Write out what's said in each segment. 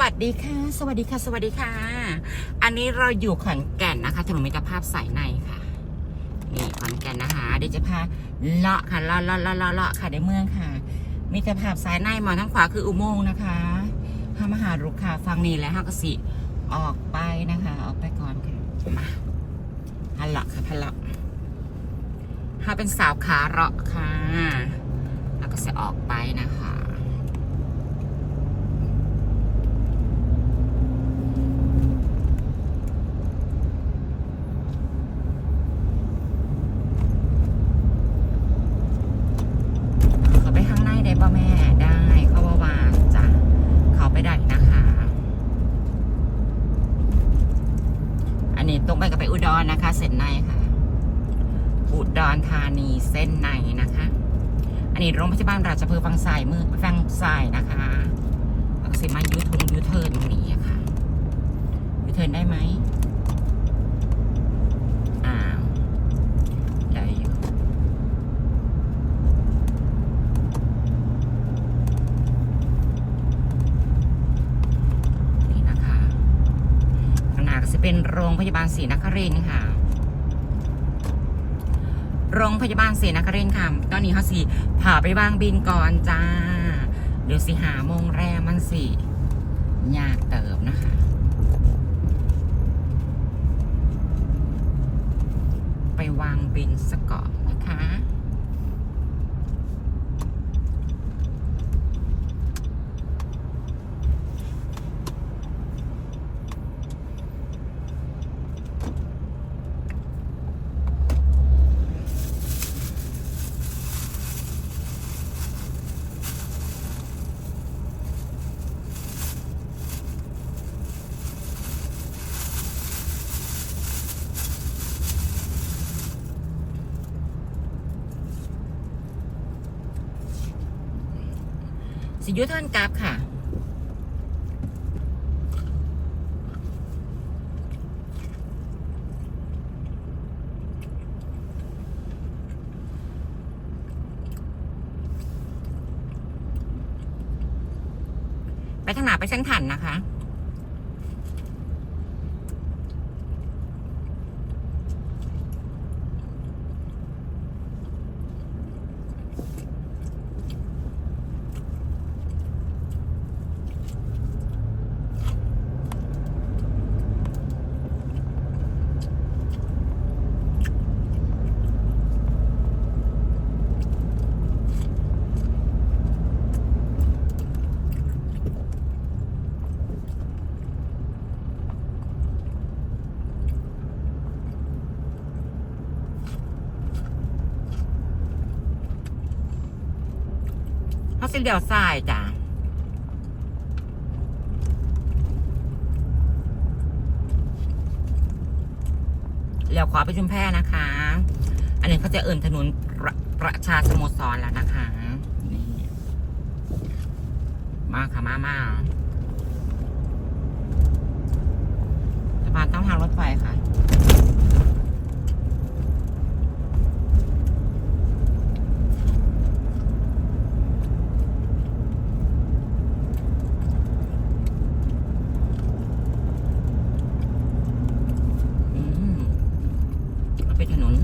วัสดีค่ะ สวัสดีค่ะ สวัสดีค่ะ อันนี้เราอยู่ขอนแก่นนะคะถนนมิตรภาพสายในค่ะ นี่ขอนแก่นนะคะ เดี๋ยวจะพาเลาะค่ะเลาะเลาะเลาะเลาะเลาะค่ะในเมืองค่ะ มิตรภาพสายในมองทางขวาคืออุโมงค์นะคะห้ามหารุกค่ะฟังนี่แล้วห้ากสิออกไปนะคะ ออกไปก่อนค่ะมาฮัลโหลค่ะฮัลโหลถ้าเป็นสาวขาเราะค่ะ แล้วก็จะออกไปนะคะ เขาไปข้างในได้ป่ะแม่ได้เขาว่าวางจ้ะเขาไปได้นะคะ อันนี้ตรงไปกับไปอุดรนะคะ เส้นในค่ะ อุดรธานีเส้นในนะคะ อันนี้โรงพยาบาลราชพฤกษ์ฝั่งซ้ายมือฝั่งซ้ายนะคะแล้วก็สิมายูทงยูเทิร์นตรงนี้ค่ะยูเทิร์นได้ไหมอ้าวได้อยู่นี่นะคะขนาก็จะเป็นโรงพยาบาลศรีนครินทร์ค่ะ โรงพยาบาลศรีนครินทร์ค่ะ ตอนนี้เขาสิผ่าไปวางบินก่อนจ้า เดี๋ยวสิหาโมงแรมมันสิยากเติบนะคะไปวางบินสะก่อนนะคะ สิยุท่านกราฟค่ะ ไปทางหนาไปเส้นถันนะคะ สิเลียวซ้ายจ้ะเลี้ยวขวาไปชุมแพนะคะ อันนี้เขาจะเอิ่นถนนประประชาสโมสรแล้วนะคะ นี่ มาค่ะ มามาสะพานต้องทางรถไฟค่ะ อืมเอาไปถนน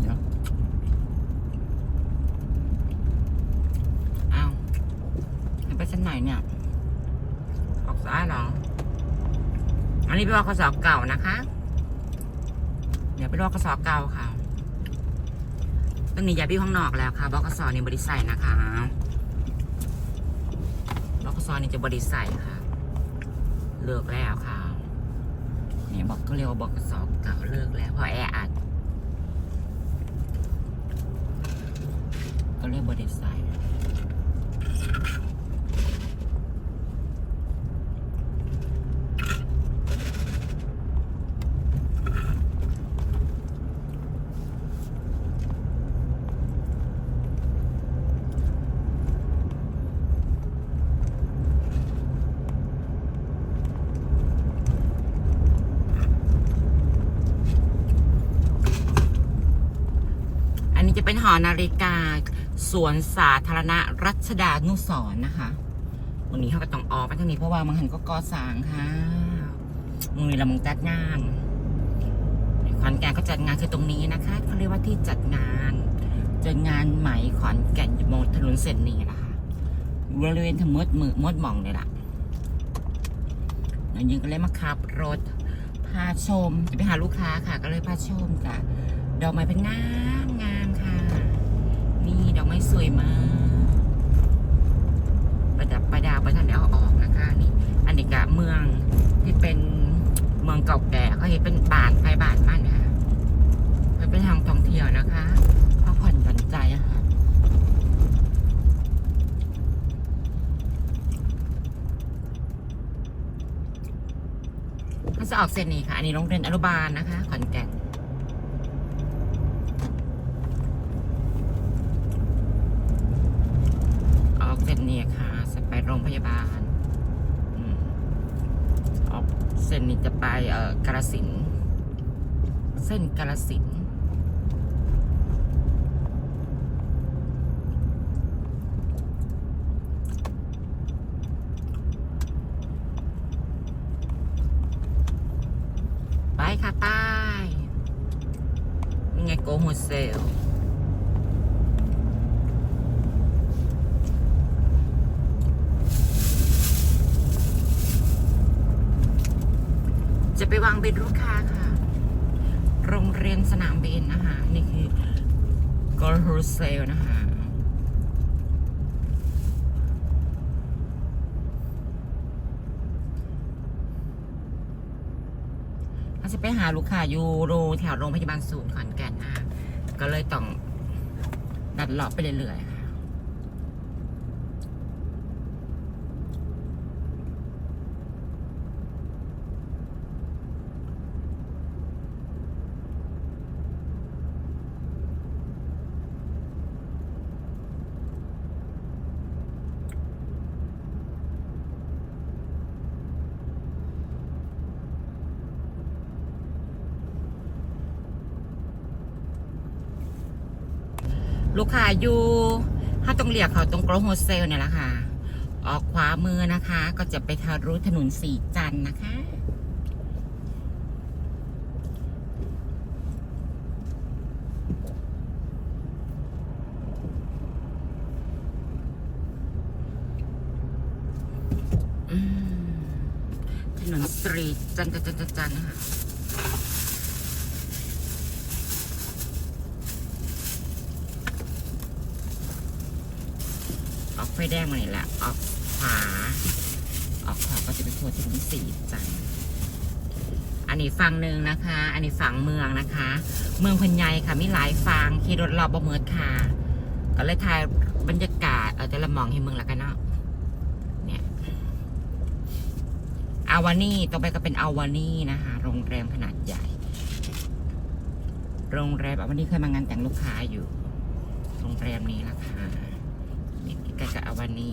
เดี๋ยวอ้าวให้ไปชั้นไหนเนี่ย ออกซ้ายเหรอ อันนี้เป็นวคสเก่านะคะ เดี๋ยวเป็นวคสเก่าค่ะตอนนี้ยายไปห้องนอกแล้วค่ะบกสนี่บริษัทนะคะบกสนี่จะบริษัทค่ะ เลิกแล้วค่ะเนี่ยบอกก็เรียกว่าบกสเก่าเลิกแล้วเพราะแออัดก็เรียกบริษัท เป็นหอนาฬิกา สวนสาธารณะรัชดานุสรณ์นะคะวันนี้เขาก็ต้องออกไปทางนี้เพราะว่ามังหันก็ก่อสร้างค่ะมึงนี่ละมึงจัดงานขอนแก่นก็จัดงานคือตรงนี้นะคะเขาเรียกว่าที่จัดงานจัดงานไหมขอนแก่นอยู่บนถนนเส้นนี้นะคะบริเวณทั้งหมดมือมดหมองเลยล่ะแล้วยิงก็เลยมาขับรถพาชมจะไปหาลูกค้าค่ะ ก็เลยพาชมจ้ะดอกไม้เป็นงาม ดอกไม้สวยมากประดับประดาประทันได้เอาออกนะคะนี่อันนี้กะเมืองที่เป็นเมืองเก่าแก่เขาเห็นเป็นบานไปบานมันนะคะมันเป็นทางท่องเที่ยวนะคะพักผ่อนหย่อนใจอะค่ะมันจะออกเส้นนี้ค่ะ อันนี้โรงเรียนอนุบาลนะคะขอนแก่น ออกเส้นนี้ค่ะจะไป โรงพยาบาลออกเส้นนี้จะไปเอ่อกาลสิน เส้นกาลสินไปค่ะไป้ยนี่ไงโกโฮเซล จะไปวาง บินลูกค้าค่ะ โรงเรียนสนามบินนะคะ นี่คือกอร์ฮูเซลนะคะถ้าจะไปหาลูกค้าอยู่โรแถวโรงพยาบาลศูนย์ขอนแก่นนะ ก็เลยต้องดัดเลาะไปเรื่อยๆ ลูกค้าอยู่ถ้าต้องเรียกเขาตรงโกรโฮเซลเนี่ยแหละค่ะ ออกขวามือนะคะ ก็จะไปทะลุถนนสีจันนะคะ ถนนสตรีจันจันจันจันนะคะ ออกไฟแดงมาเนี่ยแหละ ออกขวา ออกขวาก็จะไปทัวร์ถนนสีจันทร์อันนี้ฝั่งหนึ่งนะคะ อันนี้ฝั่งเมืองนะคะ เมืองพันใหญ่ค่ะ มีหลายฝั่งขี่รถรอบบเมิดค่ะ ก็เลยถ่ายบรรยากาศ เออแต่ละมองให้เมืองละกันเนาะ เนี่ย อาวานี่ต่อไปก็เป็นอาวานี่นะคะ โรงแรมขนาดใหญ่ โรงแรมอาวานี่เคยมางานแต่งลูกค้าอยู่ โรงแรมนี้ละค่ะนี่ใกันกับอวานี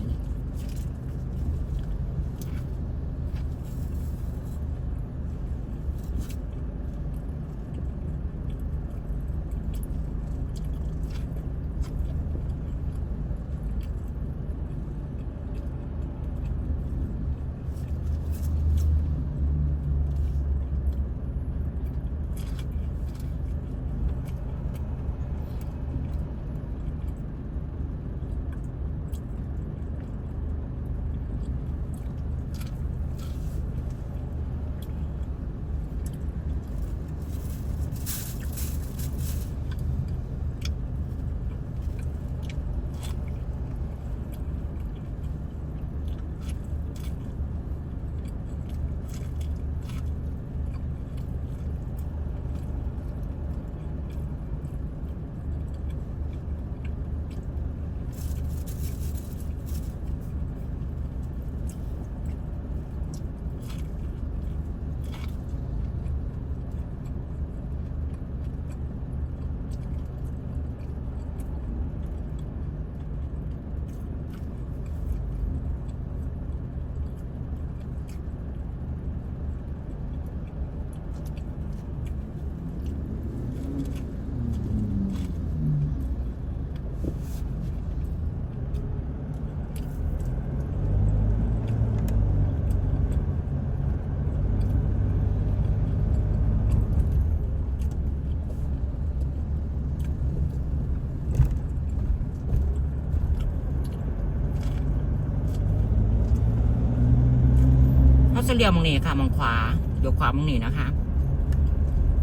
จะเลี้ยวมองนี่ค่ะมองขวาเดี๋ยวขวามองนี่นะคะ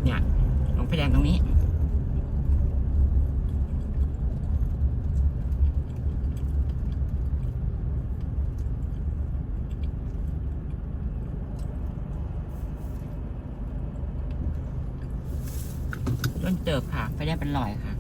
เนี่ยลงไฟแดงตรงนี้ ต้นเติบค่ะไฟแดงเป็นรอยค่ะ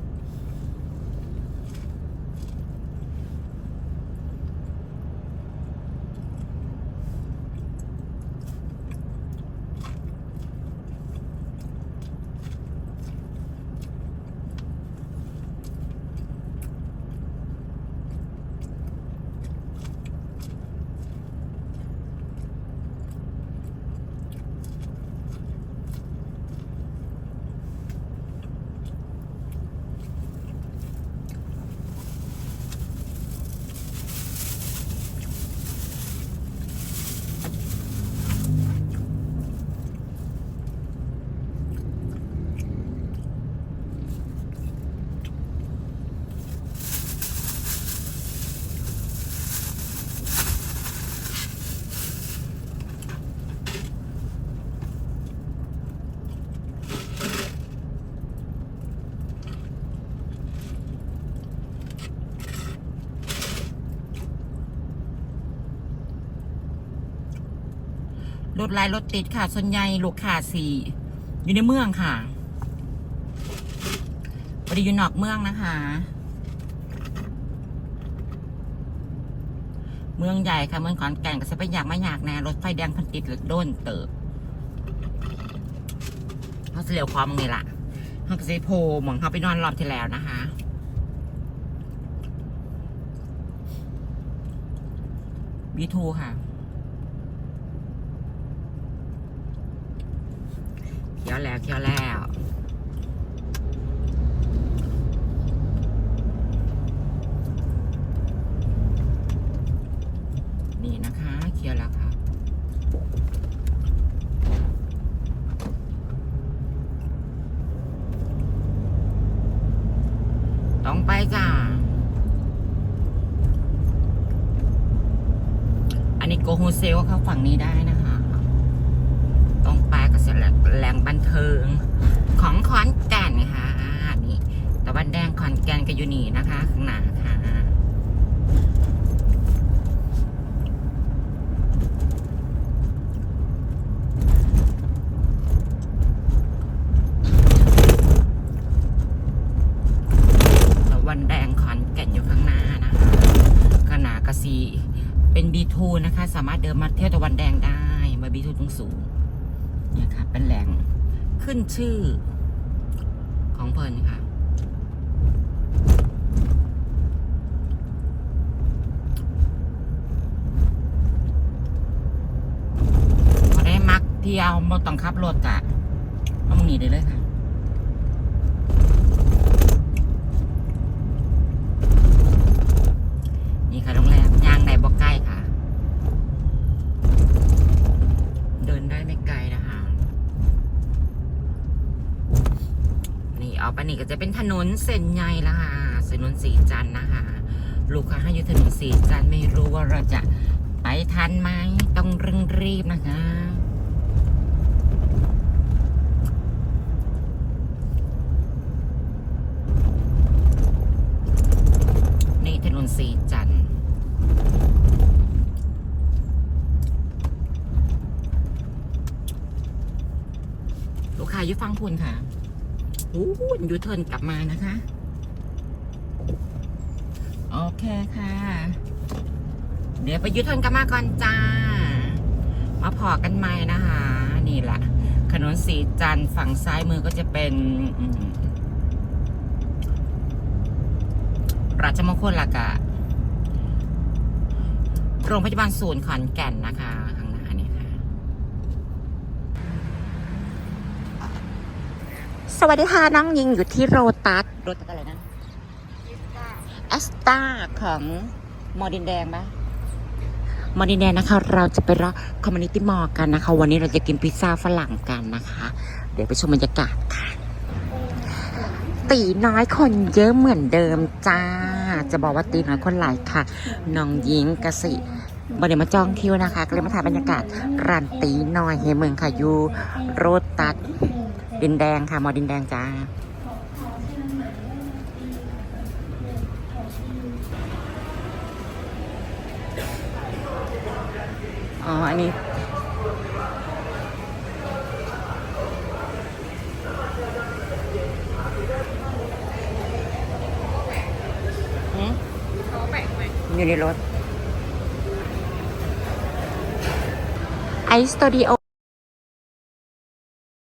ถไล่รถติดค่ะ ส่วนใหญ่ลูกค้าสี่อยู่ในเมืองค่ะพอดีอยู่นอกเมืองนะคะ เมืองใหญ่ค่ะ เมืองขอนแก่นก็จะไปอยากไม่อยากแน่รถไฟแดงพันติดหรือโดนเติบเขาเสียวความมึงนี่ล่ะเขาก็จะโพเหมือนเขาไปนอนรอบที่แล้วนะคะบีทูค่ะ เคี้ยวแล้วเคี้ยวแล้วนี่นะคะเคี้ยวแล้วค่ะต้องไปจ้าอันนี้โกโฮเซลเข้าฝั่งนี้ได้นะคะ ตรงไปก็เสร็จแล้วแหล่งบันเทิง ของขอนแก่นค่ะนี่ตะวันแดงขอนแก่นก็อยู่นี่นะคะข้างหน้าค่ะตะวันแดงขอนแก่นอยู่ข้างหน้านะคะขนากระซีเป็นบีทูนะคะ สามารถเดินมาเที่ยวตะวันแดงได้มาบีทูตรงสูงเนี่ยค่ะเป็นแหล่งขึ้นชื่อของเพลินค่ะ พอได้มัก เที่ยวบ่ต้องขับรถกะต้องหนีได้เลยค่ะนี่ค่ะโรงแรมย่างในบ่ใกล้ค่ะ เดินได้ไม่ไกลนะคะ นี่ออกไปนี่ก็จะเป็นถนนเส้นใหญ่ละค่ะถนนสีจันนะคะ ลูกค้าให้อยู่ถนนสีจันไม่รู้ว่าเราจะไปทันไหมต้องเร่งรีบนะคะ นี่ถนนสีจันทร์ ลูกค้าอยู่ฟังคุณค่ะโอ้โหยูเทิร์นกลับมานะคะ โอเคค่ะ เดี๋ยวไปยูเทิร์นกลับมาก่อนจ้า มาพอกันใหม่นะคะ นี่แหละถนนสีจันฝั่งซ้ายมือก็จะเป็นราชมงคลละกะ โรงพยาบาลศูนย์ขอนแก่นนะคะ ข้างหน้านี่ค่ะ สวัสดีค่ะน้องยิงอยู่ที่โรตัสโรตัสอะไรนะแอสตาของมอดินแดงปะมอดินแดงนะคะ เราจะไปรับคอมมูนิตี้มอลกันนะคะ วันนี้เราจะกินพิซซ่าฝรั่งกันนะคะ เดี๋ยวไปชมบรรยากาศค่ะ ตีน้อยคนเยอะเหมือนเดิมจ้า จะบอกว่าตีน้อยคนหลายค่ะ น้องยิงกสิบริมาจองคิวนะคะก็เลยมาถ่ายบรรยากาศรันตีหน่อยเฮเมืองค่ะอยู่โรตัส ดินแดงค่ะ มอดินแดงจ้า อ๋อ อันนี้หืมอยู่ในรถไอสตูดิโอ